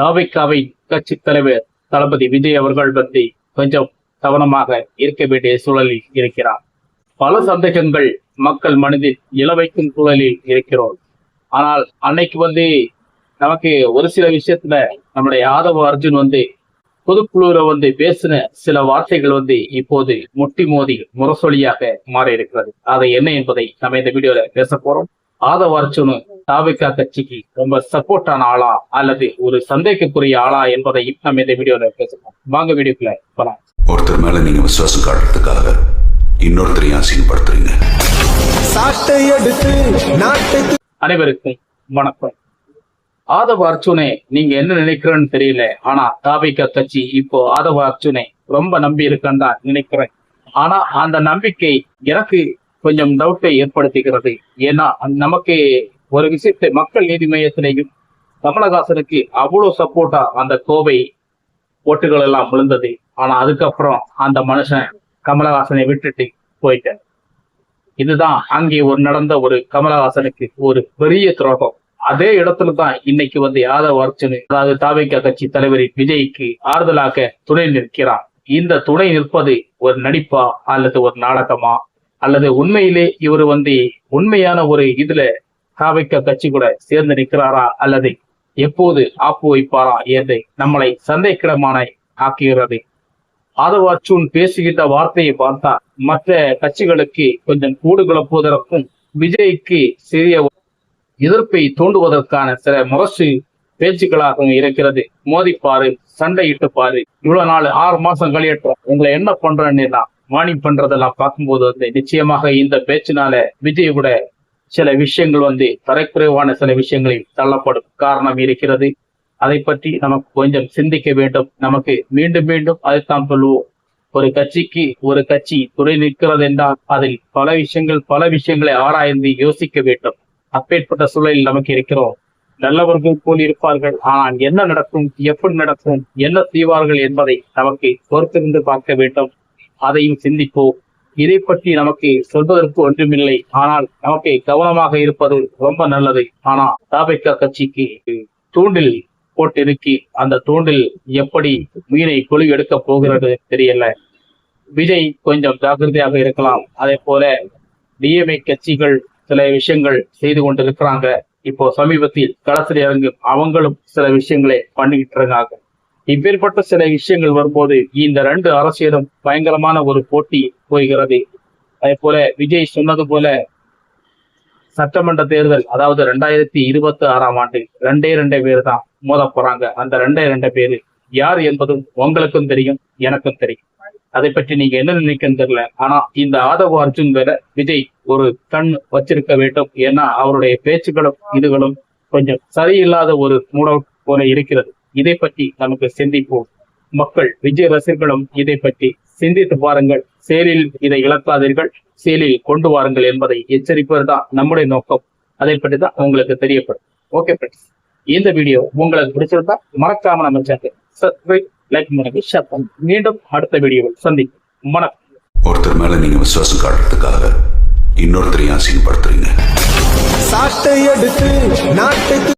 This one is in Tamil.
தாவைக்காவை கட்சி தலைவர் தளபதி விஜய் அவர்கள் வந்து கொஞ்சம் கவனமாக இருக்க வேண்டிய சூழலில் இருக்கிறார். பல சந்தேகங்கள் மக்கள் மனதில் இளவைக்கும் சூழலில் இருக்கிறோம். ஆனால் அன்னைக்கு வந்து நமக்கு ஒரு சில விஷயத்துல நம்முடைய ஆதவ அர்ஜுன் வந்து பொதுக்குழுல வந்து பேசின சில வார்த்தைகள் வந்து இப்போது முட்டி மோதி முரசொலியாக மாறி இருக்கிறது அதை என்ன என்பதை நம்ம இந்த வீடியோல பேச போறோம். ஆதவ அர்ஜுன் தாவிகா கட்சிக்கு ரொம்ப சப்போர்ட்டான ஆளா அல்லது ஒரு சந்தேகக்குரிய ஆளா என்பதை நம்ம இந்த வீடியோல பேசலாம் வாங்க வீடியோக்குள்ள போலாம். ஒருத்தர் மேல நீங்க விசுவாசம் காட்டுறதுக்காக எடுத்து நாட்டுக்கு அனைவருக்கும் வணக்கம். ஆதவ அர்ஜுனே நீங்க என்ன நினைக்கிறேன்னு தெரியல. ஆனா தாபிக கட்சி இப்போ ஆதவ அர்ஜுனை ரொம்ப நம்பி இருக்கேன்னு தான் நினைக்கிறேன். ஆனா அந்த நம்பிக்கை எனக்கு கொஞ்சம் டவுட்டை ஏற்படுத்துகிறது ஏன்னா நமக்கு ஒரு விஷயத்தை மக்கள் நீதி மையத்திலையும் கமலஹாசனுக்கு அவ்வளவு சப்போர்ட்டா அந்த கோவை ஓட்டுகள் எல்லாம் விழுந்தது. ஆனா அதுக்கப்புறம் அந்த மனுஷன் கமலஹாசனை விட்டுட்டு போயிட்டார். இதுதான் அங்கே ஒரு நடந்த ஒரு கமலஹாசனுக்கு ஒரு பெரிய துரோகம். அதே இடத்துல தான் இன்னைக்கு வந்து யாதவ் அர்ஜுன் அதாவது தாவேக்கா கட்சி தலைவரின் விஜய்க்கு ஆறுதலாக துணை நிற்கிறான் இந்த துணை நிற்பது ஒரு நடிப்பா அல்லது ஒரு நாடகமா? அல்லது உண்மையிலே இவர் வந்து உண்மையான ஒரு இதுல தாவேக்கா கட்சி கூட சேர்ந்து நிற்கிறாரா அல்லது எப்போது ஆப்பு வைப்பாரா என்று நம்மளை சந்தேகமான ஆக்குகிறது. ஆதவ அர்ஜுன் பேசுகின்ற வார்த்தையை பார்த்தா மற்ற கட்சிகளுக்கு கொஞ்சம் கூடு குழப்புவதற்கும் விஜய்க்கு சிறிய எதிர்ப்பை தூண்டுவதற்கான சில முரசு பேச்சுக்களாகவும் இருக்கிறது. மோதிப்பாரு சண்டையிட்டு பாரு இவ்வளவு நாள் ஆறு மாசம் கழியட்டும். உங்களை என்ன பண்றேன்னு நான் வாணி பண்றதெல்லாம் பார்க்கும்போது வந்து நிச்சயமாக இந்த பேச்சினால விஜய் கூட சில விஷயங்கள் வந்து தரைக்குறைவான சில விஷயங்களில் தள்ளப்படும் காரணம் இருக்கிறது. அதை பற்றி நமக்கு கொஞ்சம் சிந்திக்க வேண்டும். நமக்கு மீண்டும் மீண்டும் அதைத்தான் சொல்லுவோம். ஒரு கட்சிக்கு ஒரு கட்சி துணை நிற்கிறது என்றால் அதில் பல விஷயங்கள் பல விஷயங்களை ஆராய்ந்து யோசிக்க வேண்டும். அப்பேற்பட்ட சூழலில் நமக்கு இருக்கிறோம். நல்லவர்கள் போல் இருப்பார்கள். ஆனால் என்ன நடக்கும் எப்படி நடக்கும் என்ன செய்வார்கள் என்பதை நமக்கு பொறுத்திருந்து பார்க்க வேண்டும். அதையும் சிந்திப்போம் இதை பற்றி நமக்கு சொல்வதற்கு ஒன்றுமில்லை. ஆனால் நமக்கு கவனமாக இருப்பது ரொம்ப நல்லது. ஆனா தாபைக்கா கட்சிக்கு தூண்டில் போட்டிருக்கி அந்த தூண்டில் எப்படி மீனை கொழு எடுக்க போகிறது தெரியல. விஜய் கொஞ்சம் ஜாக்கிரதையாக இருக்கலாம். அதே போல டிஎம்ஏ கட்சிகள் சில விஷயங்கள் செய்து கொண்டிருக்கிறாங்க. இப்போ சமீபத்தில் களத்தில் இறங்கும் அவங்களும் சில விஷயங்களை பண்ணிக்கிட்டு இருக்காங்க. இப்பேற்பட்ட சில விஷயங்கள் வரும்போது இந்த ரெண்டு அரசியலும் பயங்கரமான ஒரு போட்டி போகிறது அதே போல விஜய் சொன்னது போல சட்டமன்ற தேர்தல் அதாவது ரெண்டாயிரத்தி இருபத்தி ஆறாம் ஆண்டு ரெண்டே ரெண்டே பேர் தான் மோத போறாங்க. அந்த ரெண்டே ரெண்டே பேரு யார் என்பதும் உங்களுக்கும் தெரியும் எனக்கும் தெரியும். அதை பற்றி நீங்க என்ன நினைக்கன்னு தெரியல. ஆனா இந்த ஆதவ அர்ஜுன் வேற விஜய் ஒரு கண் வச்சிருக்க வேண்டும். ஏன்னா அவருடைய பேச்சுக்களும் இதுகளும் கொஞ்சம் சரியில்லாத ஒரு மூட போல இருக்கிறது. இதை பற்றி நமக்கு சிந்திப்போம். மக்கள் விஜய் ரசிகர்களும் இதை பற்றி சிந்தித்து பாருங்கள். செயலில் இதை இழக்காதீர்கள். செயலில் கொண்டு வாருங்கள் என்பதை எச்சரிப்பது தான் நம்முடைய நோக்கம். அதை பற்றி தான் உங்களுக்கு தெரியப்படும். ஓகே ஃப்ரெண்ட்ஸ் இந்த வீடியோ உங்களுக்கு பிடிச்சிருந்தா மறக்காம நம்ம சேனல் சப்ஸ்கிரைப் லைக் பண்ணுங்க ஷேர் பண்ணுங்க. மீண்டும் அடுத்த வீடியோவில் சந்திப்போம். வணக்கம். ஒருத்தர் மேல நீங்க விசுவாசம் காட்டுறதுக்காக இன்னொருத்தரையும் அசிங்கப்படுத்துறீங்க. சாட்டை எடுத்து நாட்டுக்கு